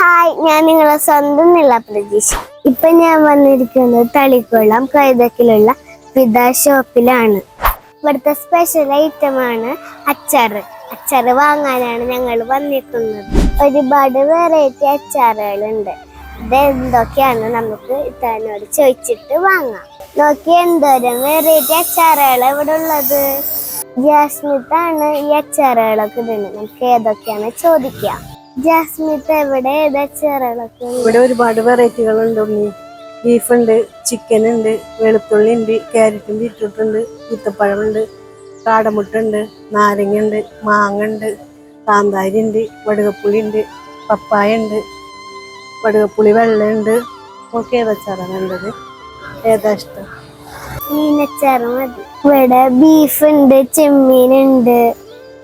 Hi ഞാൻ നിങ്ങളെ സ്വന്തം നില പ്രതീക്ഷ. ഇപ്പൊ ഞാൻ വന്നിരിക്കുന്നത് തളിക്കുളം കൈതക്കിലുള്ള പിത ഷോപ്പിലാണ് ഇവിടുത്തെ സ്പെഷ്യൽ ഐറ്റം ആണ് അച്ചാറ് അച്ചാറ് വാങ്ങാനാണ് ഞങ്ങൾ വന്നിരിക്കുന്നത്. ഒരുപാട് വെറൈറ്റി അച്ചാറുകളുണ്ട്. ഇത് എന്തൊക്കെയാണ് നമുക്ക് ഇത്താനോട് ചോദിച്ചിട്ട് വാങ്ങാം. നോക്കി എന്തോരം വെറൈറ്റി അച്ചാറുകൾ ഇവിടെ ഉള്ളത്? ജാസ്മിത്താണ് ഈ അച്ചാറുകളൊക്കെ ഇടുന്നത്. നമുക്ക് ഏതൊക്കെയാണ് ചോദിക്കാം. ജാസ്മിത്ത് എവിടെ? ഇവിടെ ഒരുപാട് വെറൈറ്റികളുണ്ട്. ഉണ്ണി ബീഫ് ഉണ്ട് ചിക്കൻ ഉണ്ട് വെളുത്തുള്ളി ഉണ്ട് ക്യാരറ്റും ബീറ്റ്റൂട്ട് ഉണ്ട് ഈത്തപ്പഴമുണ്ട് കാടമുട്ട ഉണ്ട് നാരങ്ങ ഉണ്ട് മാങ്ങ ഉണ്ട് കാന്താരി ഉണ്ട് വടുകപ്പുളി ഉണ്ട് പപ്പായ ഉണ്ട് വടുകപ്പുളി വെള്ളമുണ്ട് ഒക്കെ ഏതച്ചാറാണ് വേണ്ടത്? ഏതാ ഇഷ്ടം? മീനച്ചാറ് മതി. ഇവിടെ ബീഫ് ഉണ്ട് ചെമ്മീൻ ഉണ്ട്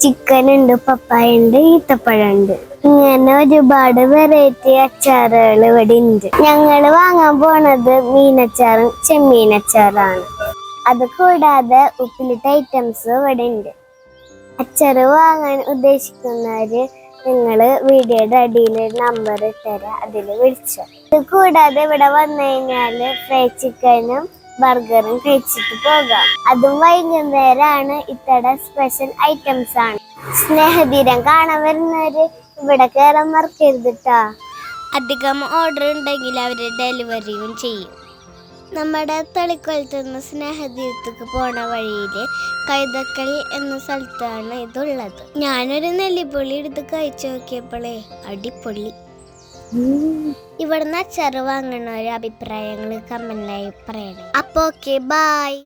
ചിക്കൻ ഉണ്ട് പപ്പായ ഉണ്ട് ഈത്തപ്പഴം ഉണ്ട്. ഇങ്ങനെ ഒരുപാട് വെറൈറ്റി അച്ചാറുകൾ ഇവിടെ ഉണ്ട്. ഞങ്ങൾ വാങ്ങാൻ പോണത് മീനച്ചാറും ചെമ്മീനച്ചാറാണ്. അത് കൂടാതെ ഉപ്പിലിട്ട ഐറ്റംസ് ഇവിടെ ഉണ്ട്. അച്ചാറ് വാങ്ങാൻ ഉദ്ദേശിക്കുന്നവര് നിങ്ങൾ വീഡിയോയുടെ അടിയിൽ നമ്പർ ഇട്ടുതരാം അതിൽ വിളിച്ചോ. ഇത് കൂടാതെ ഇവിടെ വന്നു കഴിഞ്ഞാൽ ഫ്രൈ ചിക്കനും ബർഗറും കഴിച്ചിട്ട് പോകാം. അതും വൈകുന്നേരമാണ് ഇത്തടെ സ്പെഷ്യൽ ഐറ്റംസ് ആണ്. സ്നേഹതീരം കാണാൻ വരുന്നവര് ഇവിടെ കയറാൻ മറക്കരുത് അധികം ഓർഡർ ഉണ്ടെങ്കിൽ അവർ ഡെലിവറിയും ചെയ്യും. നമ്മുടെ തളിക്കൊലത്ത് നിന്ന് സ്നേഹതീരത്തേക്ക് പോണ വഴിയിൽ കൈതക്കൽ എന്ന സ്ഥലത്താണ് ഇതുള്ളത്. ഞാനൊരു നെല്ലിപ്പൊളി എടുത്ത് കഴിച്ചു നോക്കിയപ്പോഴേ അടിപൊളി. ഇവിടുന്ന് ചെറുവാങ്ങണ വാങ്ങണ ഒരു അഭിപ്രായങ്ങൾ കമന്റായി പറയണം. അപ്പോ ഓക്കെ ബൈ